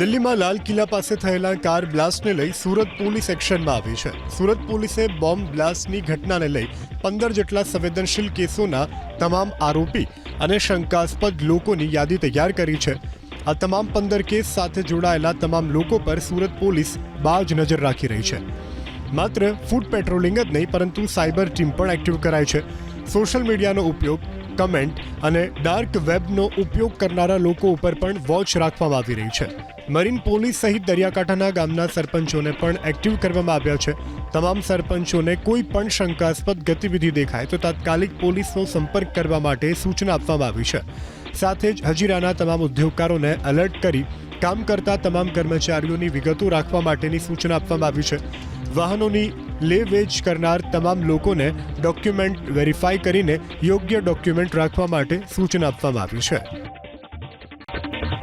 દિલ્હીમાં લાલ કિલ્લા પાસે થયેલા કાર બ્લાસ્ટને લઈ સુરત પોલીસ એક્શનમાં આવી છે. સુરત પોલીસે બોમ્બ બ્લાસ્ટની ઘટનાને લઈ પંદર જેટલા સંવેદનશીલ કેસોના તમામ આરોપી અને શંકાસ્પદ લોકોની યાદી તૈયાર કરી છે. આ તમામ પંદર કેસ સાથે જોડાયેલા તમામ લોકો પર સુરત પોલીસ બાજ નજર રાખી રહી છે. માત્ર ફૂડ પેટ્રોલિંગ જ નહીં, પરંતુ સાયબર ટીમ પણ એક્ટિવ કરાય છે. સોશિયલ મીડિયાનો ઉપયોગ કમેન્ટ અને ડાર્ક વેબનો ઉપયોગ કરનારા લોકો ઉપર પણ વોચ રાખવામાં આવી રહી છે. મરીન પોલીસ સહિત દરિયાકાંઠાના ગામના સરપંચોને પણ એક્ટિવ કરવામાં આવ્યા છે. તમામ સરપંચોને કોઈ પણ શંકાસ્પદ ગતિવિધિ દેખાય તો તાત્કાલિક પોલીસનો સંપર્ક કરવા માટે સૂચના આપવામાં આવી છે. સાથે જ હજીરાના તમામ ઉદ્યોગકારોને એલર્ટ કરી કામ કરતા તમામ કર્મચારીઓની વિગતો રાખવા માટેની સૂચના આપવામાં આવી છે. વાહનોની લે વેચ કરનાર તમામ લોકોને ડોક્યુમેન્ટ વેરીફાઈ કરીને યોગ્ય ડોક્યુમેન્ટ રાખવા માટે સૂચના આપવામાં આવી છે.